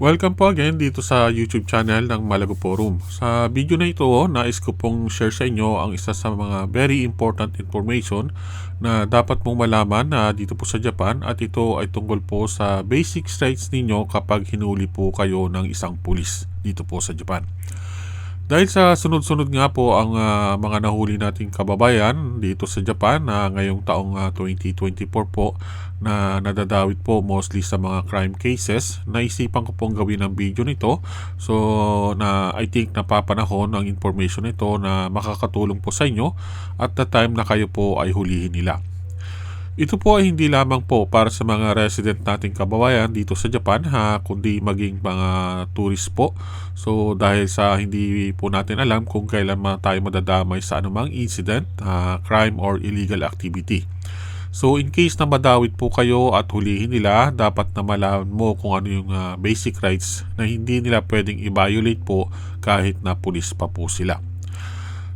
Welcome po again dito sa YouTube channel ng Malago Forum. Sa video na ito, nais ko pong share sa inyo ang isa sa mga very important information na dapat mong malaman na dito po sa Japan at ito ay tungkol po sa basic rights ninyo kapag hinuli po kayo ng isang pulis dito po sa Japan. Dahil sa sunod-sunod nga po ang ah, mga nahuli nating kababayan dito sa Japan na ngayong taong ah, 2024 po na nadadawit po mostly sa mga crime cases, naisipan ko pong gawin ang video nito. So na I think napapanahon ang information nito na makakatulong po sa inyo at the time na kayo po ay hulihin nila. Ito po ay hindi lamang po para sa mga resident nating kababayan dito sa Japan ha, kundi maging mga tourist po. So dahil sa hindi po natin alam kung kailan ma- tayo madadamay sa anumang incident, ah, crime or illegal activity. So in case na madawit po kayo at hulihin nila, dapat na malaman mo kung ano yung ah, basic rights na hindi nila pwedeng i-violate po kahit na pulis pa po sila.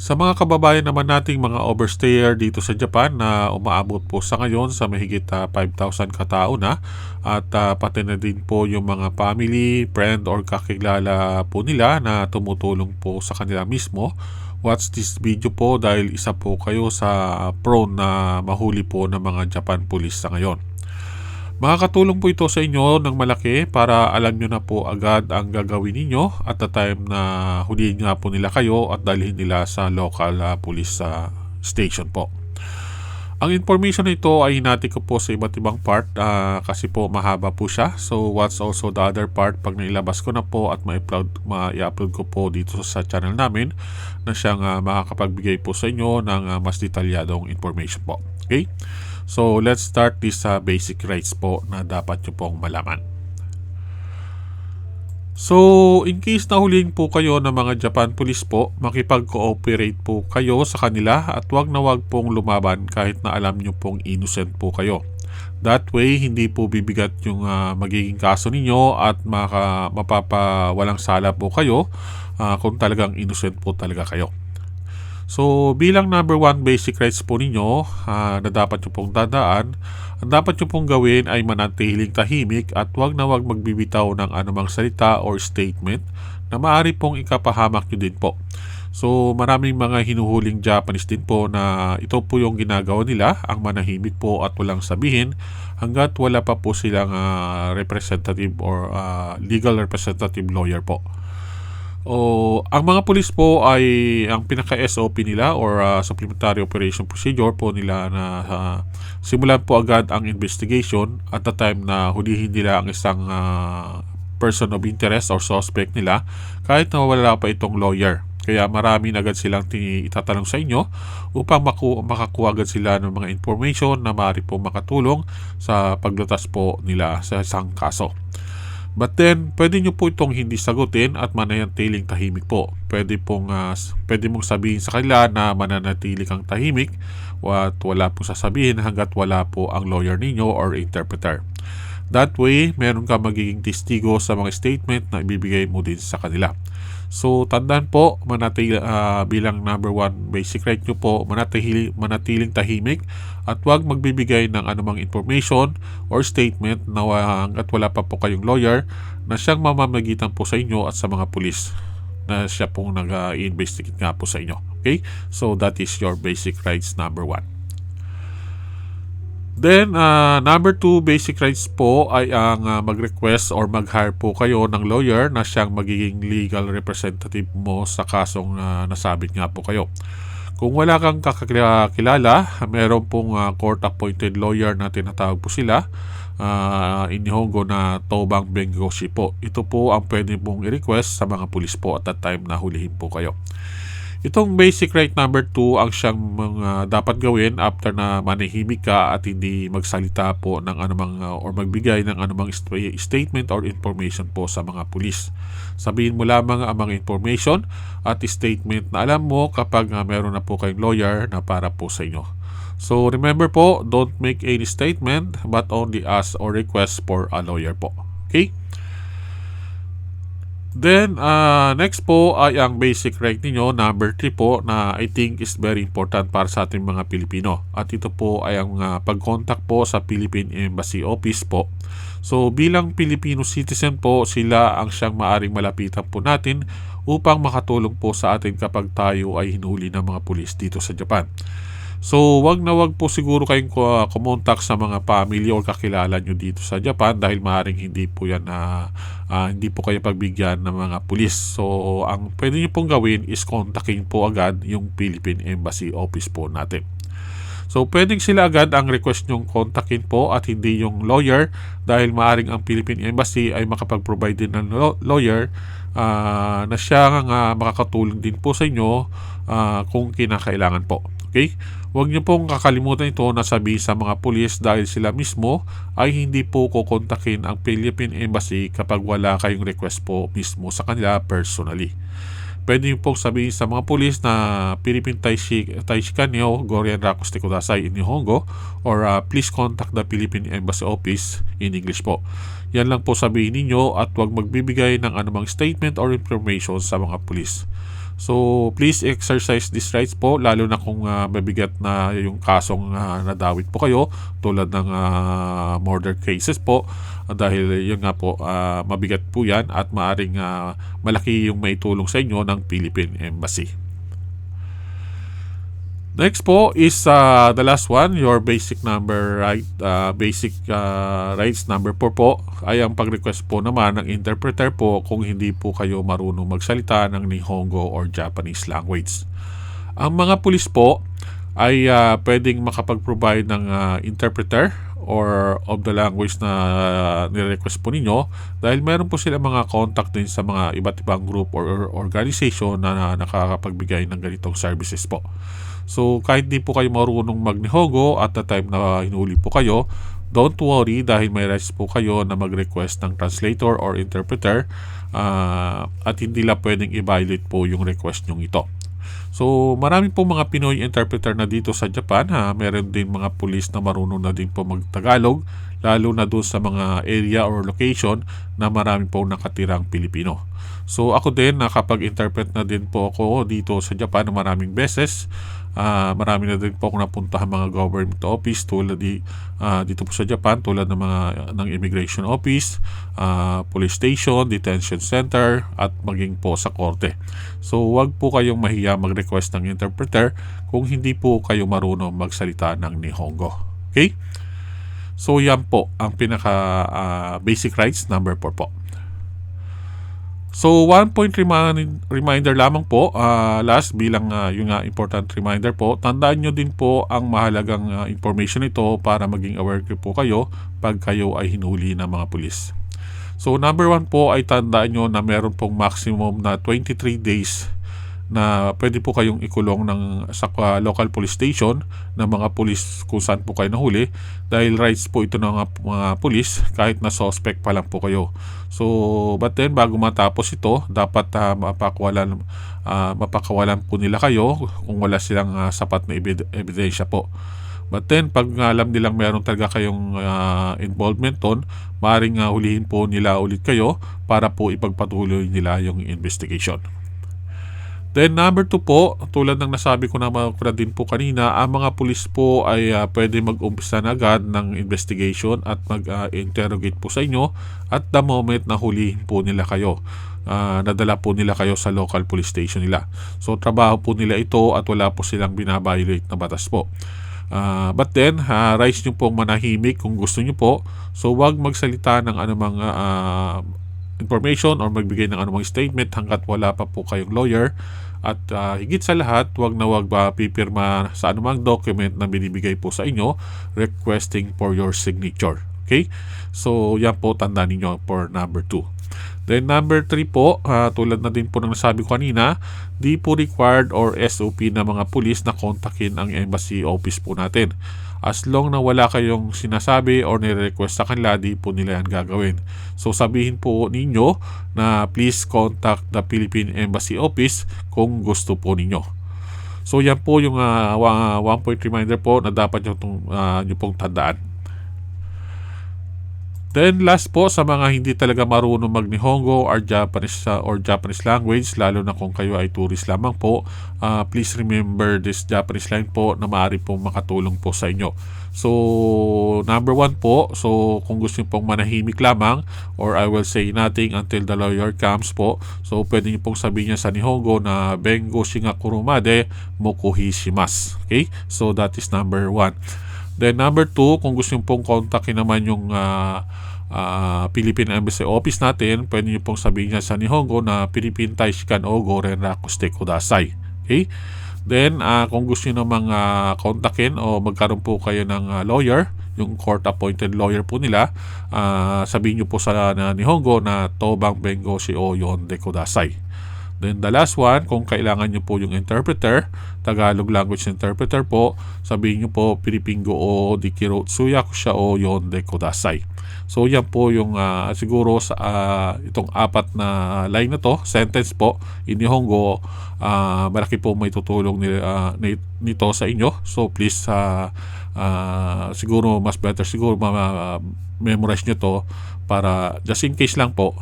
Sa mga kababayan naman nating mga overstayer dito sa Japan na umaabot po sa ngayon sa mahigit ah, 5,000 katao na at ah, pati na din po yung mga family, friend or kakilala po nila na tumutulong po sa kanila mismo. Watch this video po dahil isa po kayo sa prone na mahuli po ng mga Japan police sa ngayon. Makakatulong po ito sa inyo ng malaki para alam nyo na po agad ang gagawin ninyo at the time na hulihin nga po nila kayo at dalhin nila sa local ah, police ah, station po. Ang information na ito ay hinati ko po sa iba't ibang part ah, kasi po mahaba po siya. So what's also the other part pag nailabas ko na po at ma-upload, ma-upload ko po dito sa channel namin na siyang ah, makakapagbigay po sa inyo ng ah, mas detalyadong information po. Okay? So let's start this sa basic rights po na dapat nyo pong malaman. So, in case na hulihin po kayo ng mga Japan police po, makipag-cooperate po kayo sa kanila at wag na wag pong lumaban kahit na alam nyo pong innocent po kayo. That way, hindi po bibigat yung ah, magiging kaso ninyo at maka, mapapawalang sala po kayo ah, kung talagang innocent po talaga kayo. So, bilang number one basic rights po ninyo ah, na dapat nyo pong dadaan, ang dapat nyo pong gawin ay manatiling tahimik at wag na wag magbibitaw ng anumang salita or statement na maaari pong ikapahamak nyo din po. So, maraming mga hinuhuling Japanese din po na ito po yung ginagawa nila, ang manahimik po at walang sabihin hanggat wala pa po silang ah, representative or ah, legal representative lawyer po. O ang mga pulis po ay ang pinaka SOP nila or uh, supplementary operation procedure po nila na uh, simulan po agad ang investigation at the time na hulihin nila ang isang uh, person of interest or suspect nila kahit na wala pa itong lawyer. Kaya marami na agad silang itatanong sa inyo upang maku- makakuha agad sila ng mga information na maaari po makatulong sa paglutas po nila sa isang kaso. But then, pwede nyo po itong hindi sagutin at mananatiling tahimik po. Pwede, pong, s- pwede mong sabihin sa kanila na mananatili kang tahimik at wala pong sasabihin hanggat wala po ang lawyer ninyo or interpreter. That way, meron ka magiging testigo sa mga statement na ibibigay mo din sa kanila. So, tandaan po, manatili, ah, bilang number one basic right nyo po, manatili, manatiling tahimik at huwag magbibigay ng anumang information or statement na hanggat wala pa po kayong lawyer na siyang mamamagitan po sa inyo at sa mga pulis na siya pong nag-investigate nga po sa inyo. Okay? So, that is your basic rights number one. Then, uh, number two basic rights po ay ang uh, mag-request or mag-hire po kayo ng lawyer na siyang magiging legal representative mo sa kasong uh, nasabit nga po kayo. Kung wala kang kakilala, meron pong uh, court-appointed lawyer na tinatawag po sila uh, in Nihongo na Tobang Bengoshi po. Ito po ang pwede pong i-request sa mga pulis po at that time na hulihin po kayo. Itong basic right number 2 ang siyang mga dapat gawin after na manahimik ka at hindi magsalita po ng anumang uh, or magbigay ng anumang st- statement or information po sa mga pulis. Sabihin mo lamang ang mga information at statement na alam mo kapag uh, meron na po kayong lawyer na para po sa inyo. So remember po, don't make any statement but only ask or request for a lawyer po. Okay? Then, uh, next po ay ang basic right ninyo, number 3 po, na I think is very important para sa ating mga Pilipino. At ito po ay ang uh, pag-contact po sa Philippine Embassy Office po. So bilang Filipino citizen po, sila ang siyang maaring malapitan po natin upang makatulong po sa atin kapag tayo ay hinuli ng mga pulis dito sa Japan. So, wag na wag po siguro kayong uh, kumontak sa mga family o kakilala nyo dito sa Japan dahil maaaring hindi po yan na uh, hindi po kayo pagbigyan ng mga pulis. So, ang pwede nyo pong gawin is kontakin po agad yung Philippine Embassy office po natin. So, pwedeng sila agad ang request nyong kontakin po at hindi yung lawyer dahil maaring ang Philippine Embassy ay makapag-provide din ng lawyer uh, na siya nga makakatulong din po sa inyo uh, kung kinakailangan po. Okay? Huwag niyo pong kakalimutan ito na sabi sa mga pulis dahil sila mismo ay hindi po kukontakin ang Philippine Embassy kapag wala kayong request po mismo sa kanila personally. Pwede niyo pong sabihin sa mga pulis na Philippine Taishi, Taishikanyo Gorian Rakuste Kudasai in Nihongo or uh, please contact the Philippine Embassy Office in English po. Yan lang po sabihin ninyo at huwag magbibigay ng anumang statement or information sa mga pulis. So, please exercise these rights po, lalo na kung uh, mabigat na yung kasong uh, nadawit po kayo, tulad ng uh, murder cases po, uh, dahil yun nga po, uh, mabigat po yan at maaring uh, malaki yung maitulong sa inyo ng Philippine Embassy. Next po is uh, the last one, your basic number right, uh, basic uh, rights number 4 po ay ang pag-request po naman ng interpreter po kung hindi po kayo marunong magsalita ng Nihongo or Japanese language. Ang mga pulis po ay uh, pwedeng makapag-provide ng uh, interpreter or of the language na uh, nire-request po ninyo dahil meron po sila mga contact din sa mga iba't ibang group or organization na, na nakakapagbigay ng ganitong services po. So kahit di po kayo marunong magnihogo at the time na hinuli po kayo, don't worry dahil may rights po kayo na mag-request ng translator or interpreter uh, at hindi lang pwedeng i-violate po yung request nyong ito. So, marami po mga Pinoy interpreter na dito sa Japan. Ha? Meron din mga pulis na marunong na din po magtagalog, lalo na doon sa mga area or location na marami po nakatirang Pilipino. So, ako din, nakapag-interpret na din po ako dito sa Japan maraming beses. Uh, marami na din po akong napuntahan mga government office tulad di, uh, dito po sa Japan tulad ng mga ng immigration office, uh, police station, detention center at maging po sa korte. So wag po kayong mahiya mag-request ng interpreter kung hindi po kayo marunong magsalita ng Nihongo. Okay? So yan po ang pinaka uh, basic rights number 4 po. So, one point remind, reminder lamang po, uh, last bilang uh, yung uh, important reminder po, tandaan nyo din po ang mahalagang uh, information ito para maging aware po kayo pag kayo ay hinuli ng mga pulis. So, number one po ay tandaan nyo na meron pong maximum na 23 days na pwede po kayong ikulong ng sa uh, local police station ng mga pulis kung saan po kayo nahuli dahil rights po ito ng mga, mga pulis kahit na suspect pa lang po kayo. So, but then bago matapos ito, dapat uh, mapakawalan uh, mapakawalan po nila kayo kung wala silang uh, sapat na ebidensya po. But then, pag alam nilang meron talaga kayong uh, involvement ton, maaaring uh, hulihin po nila ulit kayo para po ipagpatuloy nila yung investigation. Then number 2 po, tulad ng nasabi ko ko na din po kanina, ang mga pulis po ay uh, pwede mag-umpisa na agad ng investigation at mag-interrogate uh, po sa inyo at the moment na hulihin po nila kayo. Uh, nadala po nila kayo sa local police station nila. So trabaho po nila ito at wala po silang binabiolate na batas po. Uh, but then, uh, rise nyo pong manahimik kung gusto nyo po. So, wag magsalita ng anumang uh, information or magbigay ng anumang statement hanggat wala pa po kayong lawyer. At uh, higit sa lahat, wag na wag ba pipirma sa anumang document na binibigay po sa inyo requesting for your signature. Okay? So, yan po tanda ninyo for number 2. Then number 3 po, uh, tulad na din po ng nasabi ko kanina, di po required or SOP na mga pulis na kontakin ang embassy office po natin. As long na wala kayong sinasabi or nire-request sa kanila, di po nila yan gagawin. So sabihin po ninyo na please contact the Philippine Embassy Office kung gusto po ninyo. So yan po yung uh, one point reminder po na dapat nyo, tong, uh, nyo pong tandaan. Then last po sa mga hindi talaga marunong mag-Nihongo or Japanese uh, or Japanese language lalo na kung kayo ay tourist lamang po, uh, please remember this Japanese line po na maaari po makatulong po sa inyo. So, number one po, so kung gusto niyo pong manahimik lamang or I will say nothing until the lawyer comes po. So, pwede niyo pong sabihin niya sa Nihongo na Bengo Shinga Kurumade Mokuhi Shimasu. Okay? So, that is number one. Then number two, kung gusto niyo pong kontakin naman yung ah, ah, Philippine Embassy Office natin, pwede niyo pong sabihin niya sa Nihongo na Philippine Taishikan o Goren Rakuste Kudasai. Okay? Then, ah, kung gusto niyo namang ah, kontakin o magkaroon po kayo ng ah, lawyer, yung court-appointed lawyer po nila, ah, sabihin niyo po sa na, Nihongo na Tobang Bengo si o Yonde Kudasai. Then the last one, kung kailangan nyo po yung interpreter, Tagalog language interpreter po, sabihin nyo po Pilipingo o Dikiro Tsuyaku siya o Yonde Kudasai. So yan po yung ah, siguro sa ah, itong apat na line na to, sentence po, in Nihongo, ah, malaki po may tutulong ni, ni- nito sa inyo. So please ah, ah, siguro mas better siguro ma-memorize nyo to para just in case lang po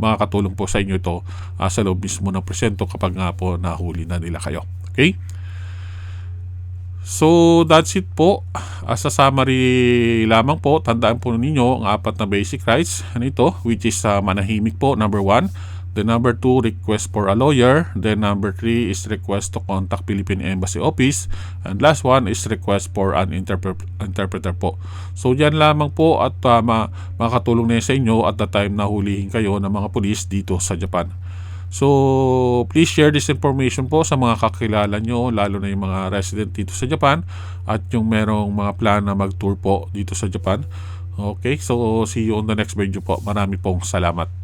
makakatulong po sa inyo ito ah, sa loob mismo ng presento kapag nga po nahuli na nila kayo. Okay? So, that's it po. As a summary lamang po, tandaan po ninyo ang apat na basic rights nito, which is ah, manahimik po, number one. The number two, request for a lawyer. Then number three is request to contact Philippine Embassy Office. And last one is request for an interpre- interpreter po. So yan lamang po at uh, ma- makakatulong na sa inyo at the time na hulihin kayo ng mga pulis dito sa Japan. So, please share this information po sa mga kakilala nyo, lalo na yung mga resident dito sa Japan at yung merong mga plan na mag-tour po dito sa Japan. Okay, so see you on the next video po. Marami pong salamat.